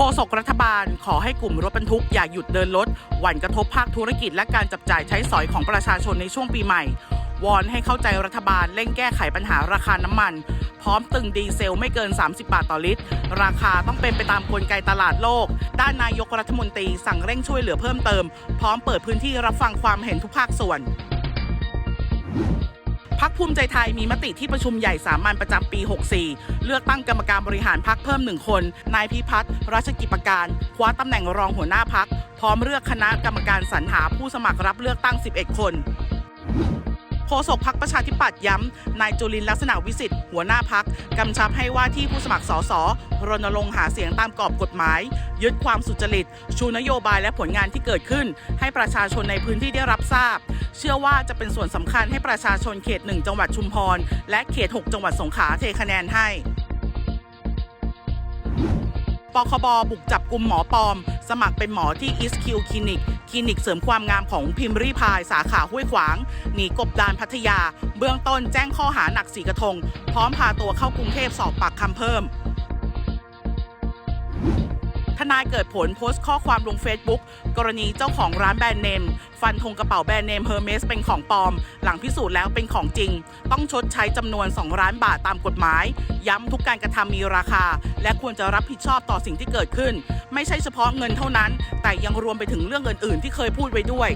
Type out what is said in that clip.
โฆษกรัฐบาลขอให้กลุ่มรถบรรทุกอย่าหยุดเดินรถหวั่นกระทบภาคธุรกิจและการจับจ่ายใช้สอยของประชาชนในช่วงปีใหม่ วอนให้เข้าใจรัฐบาลเร่งแก้ไขปัญหาราคาน้ำมัน พร้อมตึงดีเซลไม่เกิน 30 บาทต่อลิตร ราคาต้องเป็นไปตามกลไกตลาดโลก ด้านนายกรัฐมนตรีสั่งเร่งช่วยเหลือเพิ่มเติม พร้อมเปิดพื้นที่รับฟังความเห็นทุกภาคส่วน พักภูมิใจไทยมีมติที่ประชุมใหญ่สามัญประจำปี 64 เลือกตั้งกรรมการบริหารพักเพิ่มหนึ่งคน นายพิพัฒน์รัชกิจประการ คว้าตำแหน่งรองหัวหน้าพัก พร้อมเลือกคณะกรรมการสรรหาผู้สมัครรับเลือกตั้ง 11 คน โฆษกพักประชาธิปัตย์ย้ำนายจุลินลักษณะวิสิทธิ์หัวหน้าพักกำชับให้ว่าที่ผู้สมัครสสรณรงค์หาเสียงตามกรอบกฎหมาย ยึดความสุจริต ชูนโยบายและผลงานที่เกิดขึ้น ให้ประชาชนในพื้นที่ได้รับทราบ เชื่อว่าจะเป็นส่วนสำคัญให้ประชาชนเขต 1 จังหวัดชุมพร และเขต 6 จังหวัดสงขลาเทคะแนนให้ปคบบุกจับกลุ่มหมอปลอม สมัครเป็นหมอที่อิสคิวคลินิก คลินิกเสริมความงามของพิมพ์รีพายสาขาห้วยขวางหนีกบดานพัทยา เบื้องต้นแจ้งข้อหาหนักสีกระทง พร้อมพาตัวเข้ากรุงเทพสอบปากคำเพิ่ม นายเกิดผลโพสต์ข้อความลง Facebook กรณีเจ้าของร้านแบรนด์เนม ฟันธงกระเป๋าแบรนด์เนมเฮอร์เมสเป็นของปลอม หลังพิสูจน์แล้วเป็นของจริง ต้องชดใช้จำนวน 2 ล้านบาทตามกฎหมาย ย้ำทุกการกระทำมีราคา และควรจะรับผิดชอบต่อสิ่งที่เกิดขึ้น ไม่ใช่เฉพาะเงินเท่านั้น แต่ยังรวมไปถึงเรื่องอื่นๆ ที่เคยพูดไว้ด้วย